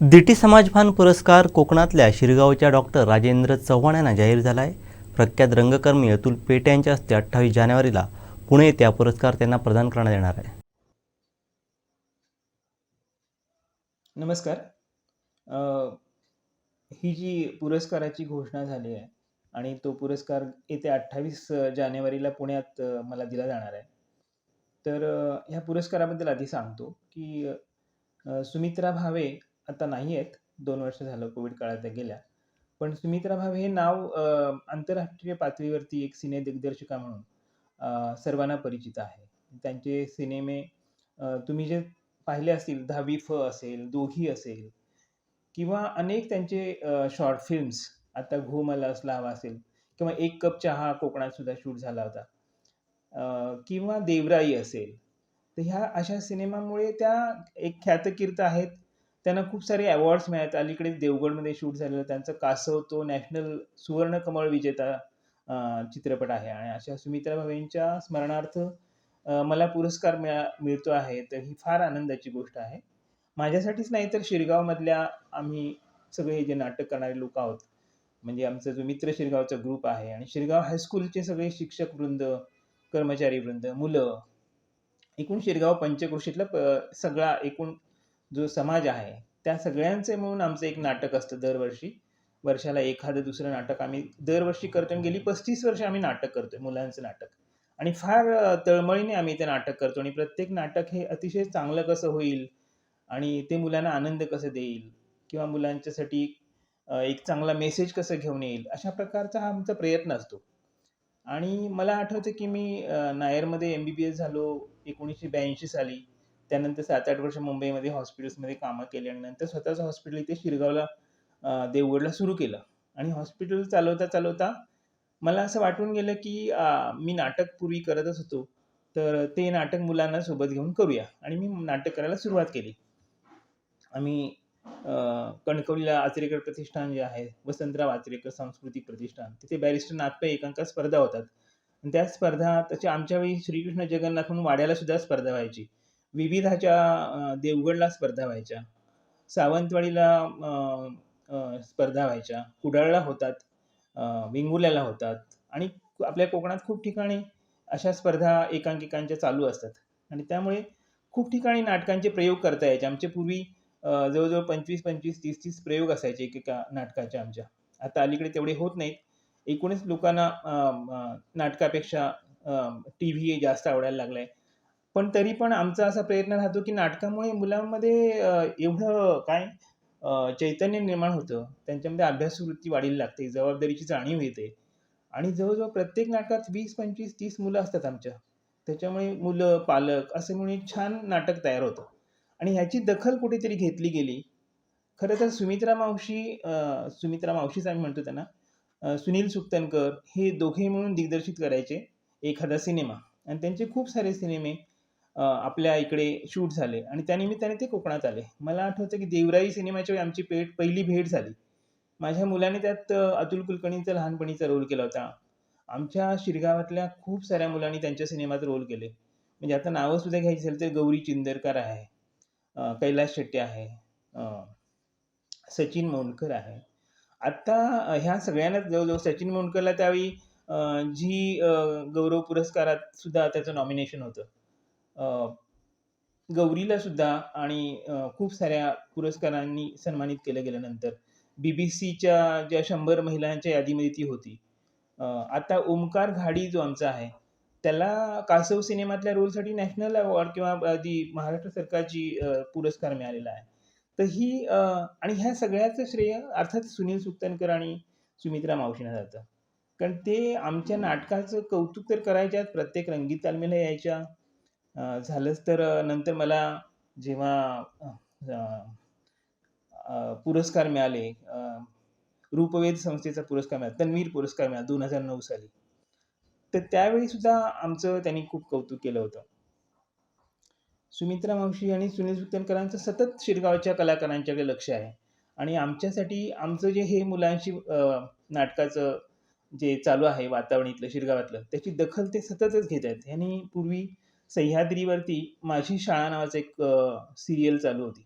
दिटी समाजभान पुरस्कार कोकणातल्या शिरगावच्या डॉक्टर राजेंद्र चव्हाण यांना जाहीर झाला आहे प्रख्यात रंगकर्मी अतुल पेटे यांच्या हस्ते अठ्ठावीस जानेवारीला पुणे त्या हा पुरस्कार त्यांना प्रदान करण्यात येणार आहे. नमस्कार. अ, ही जी पुरस्काराची घोषणा झाली आहे आणि तो पुरस्कार येत्या अठ्ठावीस जानेवारीला पुण्यात अ, मला दिला जाणार आहे. तर अ, ह्या पुरस्काराबद्दल आधी सांगतो की अ, सुमित्रा भावे आता नाही आहेत. दोन वर्ष झालं कोविड काळात त्या गेल्या. पण सुमित्रा भावे हे नाव आंतरराष्ट्रीय पातळीवरती एक सिने दिग्दर्शिका म्हणून सर्वांना परिचित आहे. त्यांचे सिनेमे तुम्ही जे पाहिले असतील दहावी फ असेल दोघी असेल किंवा अनेक त्यांचे शॉर्ट फिल्म्स आता घो मला असला हवा असेल किंवा एक कप चहा कोकणात सुद्धा शूट झाला होता किंवा देवराई असेल तर ह्या अशा सिनेमामुळे त्या एक ख्यातकीर्त आहेत. त्यांना खूप सारे अवॉर्ड्स मिळाले अलीकडे देवगडमध्ये शूट झालेलं त्यांचं कासव तो नॅशनल सुवर्ण कमळ विजेता चित्रपट आहे. आणि अशा सुमित्रा भावेंच्या स्मरणार्थ मला पुरस्कार मिळा मिळतो आहे. तर ही फार आनंदाची गोष्ट आहे. माझ्यासाठीच नाही तर शिरगावमधल्या आम्ही सगळे जे नाटक करणारे लोक आहोत म्हणजे आमचा जो मित्र शिरगावचा ग्रुप आहे आणि शिरगाव हायस्कूलचे सगळे शिक्षक वृंद कर्मचारी वृंद मुलं एकूण शिरगाव पंचक्रोशीतला प सगळा एकूण जो समाज आहे त्या सगळ्यांचे मिळून आमचं एक नाटक असतं दरवर्षी. वर्षाला एखादं दुसरं नाटक आम्ही दरवर्षी करतो आणि गेली पस्तीस वर्ष आम्ही नाटक करतोय मुलांचं नाटक. आणि फार तळमळीने आम्ही ते नाटक करतो आणि प्रत्येक नाटक हे अतिशय चांगलं कसं होईल आणि ते मुलांना आनंद कसं देईल किंवा मुलांच्यासाठी एक चांगला मेसेज कसं घेऊन येईल अशा प्रकारचा हा आमचा प्रयत्न असतो. आणि मला आठवतं की मी नायरमध्ये एम बी बी एस झालो एकोणीसशे ब्याऐंशी साली. त्यानंतर सात आठ वर्ष मुंबईमध्ये हॉस्पिटल्समध्ये कामं केली आणि नंतर स्वतःचं हॉस्पिटल इथे शिरगावला देवगडला सुरू केलं. आणि हॉस्पिटल चालवता चालवता मला असं वाटून गेलं की मी नाटक पूर्वी करतच होतो. तर ते नाटक मुलांना सोबत घेऊन करूया. आणि मी नाटक करायला सुरुवात केली. आम्ही कणकवलीला आचरेकर प्रतिष्ठान जे आहे वसंतराव आचरेकर सांस्कृतिक प्रतिष्ठान तिथे बॅरिस्टर नागपै एकांका स्पर्धा होतात. आणि त्या स्पर्धा त्याच्या आमच्या वेळी श्रीकृष्ण जगन्नाथ म्हणून वाड्याला सुद्धा स्पर्धा व्हायची. विविधाच्या देवगडला स्पर्धा व्हायच्या. सावंतवाडीला स्पर्धा व्हायच्या. कुडाळला होतात विंगुल्याला होतात आणि आपल्या कोकणात खूप ठिकाणी अशा स्पर्धा एकांकिकांच्या चालू असतात. आणि त्यामुळे खूप ठिकाणी नाटकांचे प्रयोग करता यायचे. आमचे पूर्वी जवळजवळ पंचवीस पंचवीस तीस तीस प्रयोग असायचे एकेका नाटकाच्या आमच्या. आता अलीकडे तेवढे होत नाहीत. एकूणच लोकांना नाटकापेक्षा टी व्ही जास्त आवडायला लागलाय. पण तरी पण आमचा असा प्रयत्न राहतो की नाटकामुळे मुलांमध्ये एवढं काय चैतन्य निर्माण होतं. त्यांच्यामध्ये अभ्यासवृत्ती वाढीला लागते जबाबदारीची जाणीव येते. आणि जवळजवळ प्रत्येक नाटकात वीस पंचवीस तीस मुलं असतात आमच्या. त्याच्यामुळे मुलं पालक असे म्हणून छान नाटक तयार होतं. आणि ह्याची दखल कुठेतरी घेतली गेली. खरं तर सुमित्रा मावशी सुमित्रा मावशीच आम्ही म्हणतो त्यांना सुनील सुक्तनकर हे दोघे म्हणून दिग्दर्शित करायचे एखादा सिनेमा. आणि त्यांचे खूप सारे सिनेमे आपल्या इकडे शूट झाले आणि त्यानिमित्ताने ते कोकणात आले. मला आठवतं की देवराई सिनेमाच्या वेळी आमची पेट पहिली भेट झाली. माझ्या मुलाने त्यात अतुल कुलकर्णीचा लहानपणीचा रोल केला होता. आमच्या शिरगावातल्या खूप साऱ्या मुलांनी त्यांच्या सिनेमात रोल केले. म्हणजे आता नावं सुद्धा घ्यायची असेल तर गौरी चिंदरकर आहे कैलास शेट्टी आहे सचिन मोंडकर आहे. आत्ता ह्या सगळ्यांनाच जवळजवळ सचिन मोंडकरला त्यावेळी जी झी गौरव पुरस्कारात सुद्धा त्याचं नॉमिनेशन होतं. गौरीला सुद्धा आणि खूप साऱ्या पुरस्कारांनी सन्मानित केलं गेल्यानंतर. बी बी सीच्या ज्या शंभर महिलांच्या यादीमध्ये ती होती. आता ओमकार घाडी जो आमचा आहे त्याला कासव सिनेमातल्या रोलसाठी नॅशनल अवॉर्ड किंवा जी महाराष्ट्र सरकारची पुरस्कार मिळालेला आहे. तर ही आणि ह्या सगळ्याचं श्रेय अर्थात सुनील सुक्तनकर आणि सुमित्रा मावशींना जातं. कारण ते आमच्या नाटकाचं कौतुक तर करायच्यात प्रत्येक रंगीत तालमीला यायच्या. झालंच तर नंतर मला जेव्हा पुरस्कार मिळाले रूपवेध संस्थेचा पुरस्कार मिळाला तन्वीर पुरस्कार मिळाला दोन हजार नऊ साली. तर त्यावेळी सुद्धा आमचं त्यांनी खूप कौतुक केलं होतं. सुमित्रा मावशी आणि सुनील सुतनकरांचं सतत शिरगावच्या कलाकारांच्याकडे लक्ष आहे. आणि आमच्यासाठी आमचं जे हे मुलांशी नाटकाचं जे चालू आहे वातावरण इथलं शिरगावातलं त्याची दखल ते सततच घेत आहेत. यांनी पूर्वी सह्याद्रीवरती माझी शाळा नावाचं एक सिरियल चालू होती.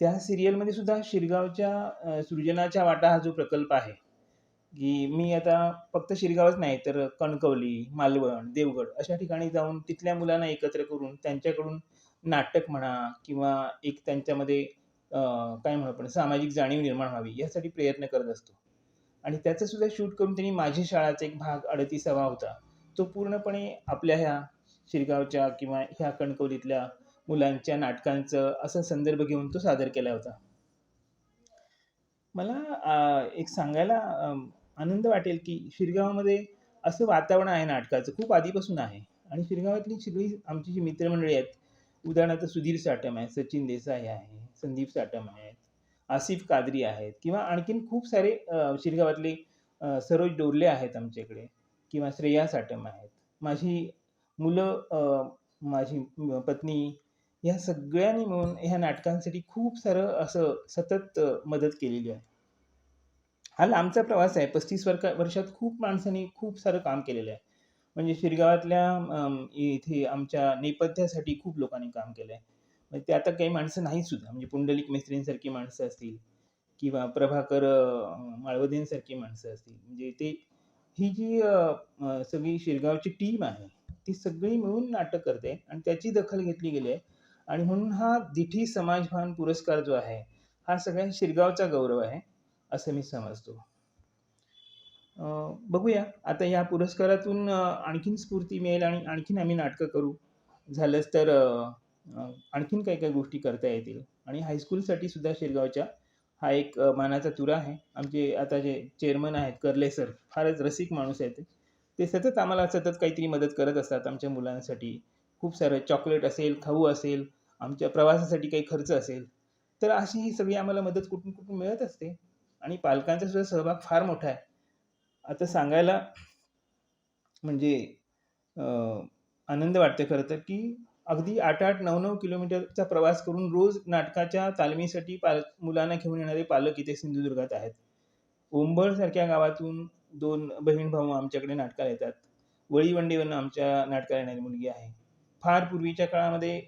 त्या सिरियलमध्ये सुद्धा शिरगावच्या सृजनाच्या वाटा हा जो प्रकल्प आहे की मी आता फक्त शिरगावच नाही तर कणकवली मालवण देवगड अशा ठिकाणी जाऊन तिथल्या मुलांना एकत्र करून त्यांच्याकडून नाटक म्हणा किंवा एक त्यांच्यामध्ये काय म्हणू आपण सामाजिक जाणीव निर्माण व्हावी यासाठी प्रयत्न करत असतो. आणि त्याचं सुद्धा शूट करून त्यांनी माझी शाळाचा एक भाग अडतीसावा होता. तो पूर्णपणे आपल्या ह्या शिरगावच्या किंवा ह्या कणकवलीतल्या मुलांच्या नाटकांचं असा संदर्भ घेऊन तो सादर केला होता. मला एक सांगायला आनंद वाटेल की शिरगावामध्ये असं वातावरण आहे नाटकाचं खूप आधीपासून आहे. आणि शिरगावातली सगळी आमची जी मित्रमंडळी आहेत उदाहरणार्थ सुधीर साटम आहे सचिन देसाई आहे संदीप साटम आहेत आसिफ कादरी आहेत किंवा आणखीन खूप सारे शिरगावातले सरोज डोरले आहेत आमच्याकडे किंवा श्रेया साटम आहेत. माझी मुलं माझी पत्नी ह्या सगळ्यांनी मिळून ह्या नाटकांसाठी खूप सारं असं सतत मदत केलेली आहे. हा लांबचा प्रवास आहे. पस्तीस वर्षा वर्षात खूप माणसांनी खूप सारं काम केलेलं आहे. म्हणजे शिरगावातल्या इथे आमच्या नेपथ्यासाठी खूप लोकांनी काम केलं आहे म्हणजे ते आता काही माणसं नाही सुद्धा. म्हणजे पुंडलिक मिस्त्रींसारखी माणसं असतील किंवा प्रभाकर माळवदेंसारखी माणसं असतील. म्हणजे ते ही जी सगळी शिरगावची टीम आहे ती सगळी मिळून नाटक करते आणि त्याची दखल घेतली गेली आहे. आणि म्हणून हा दिठी समाजभान पुरस्कार जो आहे हा सगळ्या शिरगावचा गौरव आहे असं मी समजतो. बघूया. आता या पुरस्कारातून आणखीन स्फूर्ती मिळेल आणि आणखीन आम्ही नाटकं करू. झालंच तर आणखीन काही काही गोष्टी करता येतील. आणि हायस्कूलसाठी सुद्धा शिरगावच्या हा एक मानाचा तुरा आहे. आमचे आता जे चेअरमन आहेत कर्ले सर फारच रसिक माणूस आहेत ते. सतत आम्हाला सतत काहीतरी मदत करत असतात आमच्या मुलांसाठी. खूप सारं चॉकलेट असेल खाऊ असेल आमच्या प्रवासासाठी काही खर्च असेल. तर अशी ही सगळी आम्हाला मदत कुठून कुठून मिळत असते आणि पालकांचा सुद्धा सहभाग फार मोठा आहे. आता सांगायला म्हणजे आनंद वाटते खरं तर की अगदी आठ आठ नऊ नऊ किलोमीटरचा प्रवास करून रोज नाटकाच्या तालमीसाठी पाल मुलांना घेऊन येणारे पालक इथे सिंधुदुर्गात आहेत. ओंबळसारख्या गावातून दोन बहीण भाऊ आमच्याकडे नाटकाला येतात. वळीवंडीवरनं आमच्या नाटकाला येणारी मुलगी आहे. फार पूर्वीच्या काळामध्ये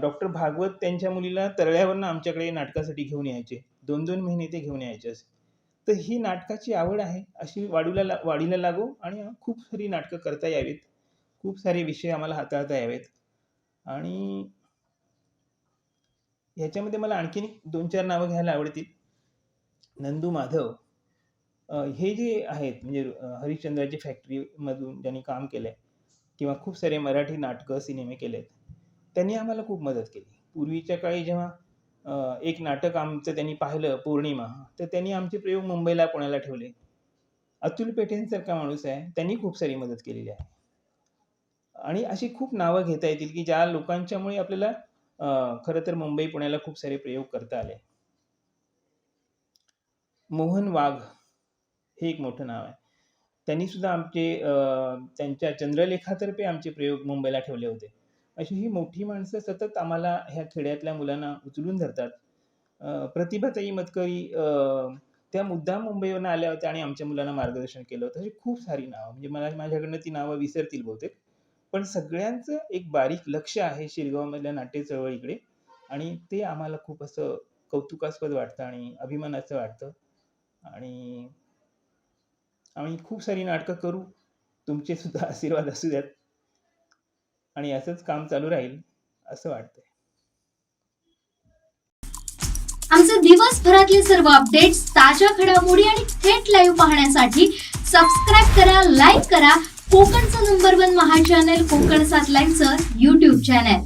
डॉक्टर भागवत त्यांच्या मुलीला तरळ्यावरनं आमच्याकडे नाटकासाठी घेऊन यायचे. दोन दोन महिने ते घेऊन यायचे असे. तर ही नाटकाची आवड आहे अशी वाढूला ला वाढीला लागो आणि खूप सारी नाटकं करता यावीत. खूप सारे विषय आम्हाला हाताळता यावेत. आणि ह्याच्यामध्ये मला आणखीन एक दोन चार नावं घ्यायला आवडतील. नंदू माधव हे जे आहेत म्हणजे हरिश्चंद्राची फॅक्टरीमधून ज्यांनी काम केलं आहे किंवा खूप सारे मराठी नाटकं सिनेमे केले आहेत त्यांनी आम्हाला खूप मदत केली. पूर्वीच्या काळी जेव्हा एक नाटक आमचं त्यांनी पाहिलं पौर्णिमा तर त्यांनी आमचे प्रयोग मुंबईला पुण्याला ठेवले. अतुल पेठेंसारखा माणूस आहे त्यांनी खूप सारी मदत केलेली आहे. आणि अशी खूप नावं घेता येतील की ज्या लोकांच्यामुळे आपल्याला खरं तर मुंबई पुण्याला खूप सारे प्रयोग करता आले. मोहन वाघ. हे एक मोठं नाव आहे. त्यांनी सुद्धा आमचे त्यांच्या चंद्रलेखातर्फे आमचे प्रयोग मुंबईला ठेवले होते. अशी ही मोठी माणसं सतत आम्हाला ह्या खेड्यातल्या मुलांना उचलून धरतात. प्रतिभाताई मतकरी त्या मुद्दाम मुंबईवरून आल्या होत्या आणि आमच्या मुलांना मार्गदर्शन केलं होतं. अशी खूप सारी नावं म्हणजे मला माझ्याकडनं ती नावं विसरतील बहुतेक. पण सगळ्यांचं एक बारीक लक्ष आहे शिरगावमधल्या नाट्य चळवळीकडे. आणि ते आम्हाला खूप असं कौतुकास्पद वाटतं आणि अभिमानाचं वाटतं. आणि आम्ही खूप सारी नाटकं करू तुमचे सुद्धा आशीर्वाद असू द्यात. आणि असंच काम चालू राहील असं वाटतंय. आमचे दिवसभरातले सर्व अपडेट्स ताज्या घडामोडी आणि थेट लाईव्ह पाहण्यासाठी सबस्क्राईब करा लाईक करा. कोकणचं नंबर वन महा चॅनल कोकण सात लाईव्हचं युट्यूब चॅनल